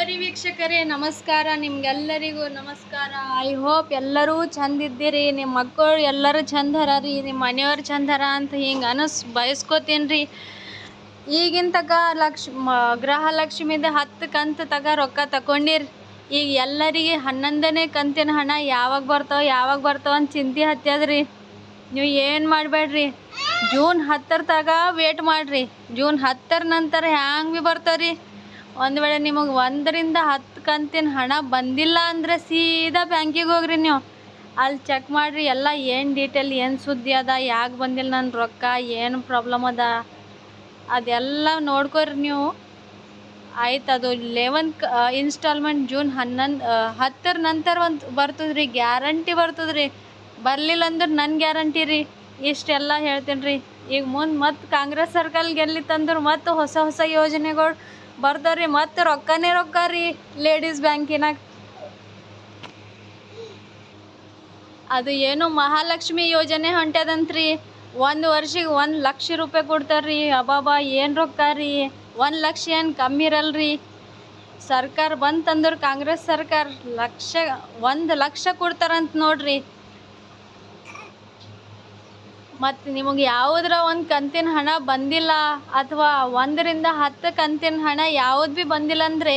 Hello ರೀ ವೀಕ್ಷಕರೇ, ನಮಸ್ಕಾರ. ನಿಮ್ಗೆಲ್ಲರಿಗೂ ನಮಸ್ಕಾರ. ಐ ಹೋಪ್ ಎಲ್ಲರೂ ಚಂದ ಇದ್ದೀರಿ ನಿಮ್ಮ ಮಕ್ಕಳು ಎಲ್ಲರೂ ಚಂದ ಹರ ರೀ, ನಿಮ್ಮ ಮನೆಯವ್ರು ಚಂದ ಹರ ಅಂತ ಹಿಂಗೆ ಅನಸ್ ಬಯಸ್ಕೋತೀನಿ ರೀ ಈಗಿನ ತಗ ಲಕ್ಷ ಗೃಹಲಕ್ಷ್ಮಿದ ಹತ್ತು ಕಂತು ತಗ ರೊಕ್ಕ ತಗೊಂಡಿರಿ ಈಗ ಎಲ್ಲರಿಗೆ ಹನ್ನೊಂದನೇ ಕಂತಿನ ಹಣ ಯಾವಾಗ ಬರ್ತಾವ, ಯಾವಾಗ ಬರ್ತಾವೆ ಅಂತ ಚಿಂತೆ ಹತ್ತದ್ರಿ ನೀವು ಏನು ಮಾಡಬೇಡ್ರಿ? ಜೂನ್ ಹತ್ತರ ತಗ ವೇಟ್ ಮಾಡಿರಿ. ಜೂನ್ ಹತ್ತರ ನಂತರ ಹ್ಯಾಂಗೆ ಭೀ ಬರ್ತಾವ್ರಿ? ಒಂದು ವೇಳೆ ನಿಮಗೆ ಒಂದರಿಂದ ಹತ್ತು ಕಂತಿನ ಹಣ ಬಂದಿಲ್ಲ ಅಂದರೆ ಸೀದಾ ಬ್ಯಾಂಕಿಗೆ ಹೋಗ್ರಿ ನೀವು. ಅಲ್ಲಿ ಚೆಕ್ ಮಾಡಿರಿ, ಎಲ್ಲ ಏನು ಡೀಟೇಲ್ ಏನು ಸುದ್ದಿ ಅದ, ಯಾಕೆ ಬಂದಿಲ್ಲ ನನ್ನ ರೊಕ್ಕ, ಏನು ಪ್ರಾಬ್ಲಮ್ ಅದ, ಅದೆಲ್ಲ ನೋಡ್ಕೊರಿ ನೀವು. ಆಯ್ತು, ಅದು ಲೆವೆನ್ ಇನ್ಸ್ಟಾಲ್ಮೆಂಟ್ ಜೂನ್ ಹನ್ನೊಂದು ಹತ್ತರ ನಂತರ ಒಂದು ಬರ್ತದೆ ಗ್ಯಾರಂಟಿ ಬರ್ತದೆ ರೀ ಬರಲಿಲ್ಲ ಅಂದ್ರೆ ನನ್ನ ಗ್ಯಾರಂಟಿ ರೀ. ಇಷ್ಟೆಲ್ಲ ಹೇಳ್ತೀನಿ ರೀ ಈಗ ಮುಂದೆ ಮತ್ತೆ ಕಾಂಗ್ರೆಸ್ ಸರ್ಕಲ್ ಗೆಲ್ಲಿತ್ತಂದ್ರೆ ಮತ್ತೆ ಹೊಸ ಹೊಸ ಯೋಜನೆಗಳು ಬರ್ತಾವ್ರಿ ಮತ್ತೆ ರೊಕ್ಕನೇ ರೊಕ್ಕ ರೀ ಲೇಡೀಸ್ ಬ್ಯಾಂಕಿನಾಗ ಅದು ಏನು ಮಹಾಲಕ್ಷ್ಮಿ ಯೋಜನೆ ಹೊಂಟದಂತ್ರಿ ಒಂದು ವರ್ಷಕ್ಕೆ ಒಂದು ಲಕ್ಷ ರೂಪಾಯಿ ಕೊಡ್ತಾರ್ರಿ. ಅಬಾಬಾ ಏನು ರೊಕ್ಕ ರೀ? ಒಂದು ಲಕ್ಷ ಏನು ಕಮ್ಮಿ ಇರಲ್ರಿ. ಸರ್ಕಾರ ಬಂತಂದ್ರೆ ಕಾಂಗ್ರೆಸ್ ಸರ್ಕಾರ ಲಕ್ಷ, ಒಂದು ಲಕ್ಷ ಕೊಡ್ತಾರಂತ ನೋಡ್ರಿ. ಮತ್ತು ನಿಮಗೆ ಯಾವುದರ ಒಂದು ಕಂತಿನ ಹಣ ಬಂದಿಲ್ಲ ಅಥವಾ ಒಂದರಿಂದ ಹತ್ತು ಕಂತಿನ ಹಣ ಯಾವುದು ಭೀ ಬಂದಿಲ್ಲ ಅಂದರೆ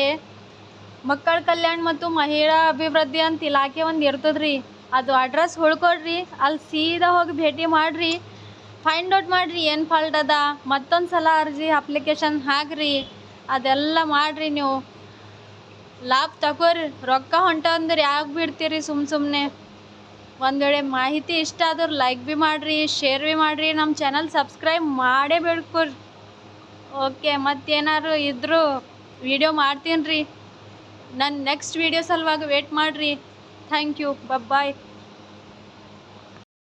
ಮಕ್ಕಳ ಕಲ್ಯಾಣ ಮತ್ತು ಮಹಿಳಾ ಅಭಿವೃದ್ಧಿ ಅಂತ ಇಲಾಖೆ ಒಂದು ಇರ್ತದ್ರಿ. ಅದು ಅಡ್ರೆಸ್ ಹುಳ್ಕೊಡ್ರಿ ಅಲ್ಲಿ ಸೀದಾ ಹೋಗಿ ಭೇಟಿ ಮಾಡಿರಿ. ಫೈಂಡ್ ಔಟ್ ಮಾಡಿರಿ ಏನು ಫಾಲ್ಟ್ ಅದ, ಮತ್ತೊಂದು ಸಲ ಅರ್ಜಿ ಅಪ್ಲಿಕೇಶನ್ ಹಾಕ್ರಿ. ಅದೆಲ್ಲ ಮಾಡಿರಿ ನೀವು. ಲಾಭ ತಗೋರಿ, ರೊಕ್ಕ ಹೊಂಟ ಅಂದ್ರೆ ಯಾಕೆ ಬಿಡ್ತೀರಿ ಸುಮ್ಮ ಸುಮ್ಮನೆ ಒಂದು ವೇಳೆ ಮಾಹಿತಿ ಇಷ್ಟ ಆದ್ರೆ ಲೈಕ್ ಭೀ ಮಾಡಿರಿ ಶೇರ್ ಭೀ ಮಾಡಿರಿ ನಮ್ಮ ಚಾನಲ್ ಸಬ್ಸ್ಕ್ರೈಬ್ ಮಾಡೇ ಬೇಡ್ಕೊರಿ. ಓಕೆ ಮತ್ತೇನಾದ್ರು ಇದ್ದರೂ ವಿಡಿಯೋ ಮಾಡ್ತೀನಿ ರೀ ನನ್ನ ನೆಕ್ಸ್ಟ್ ವಿಡಿಯೋ ಸಲುವಾಗಿ ವೇಟ್ ಮಾಡಿರಿ. Thank you bye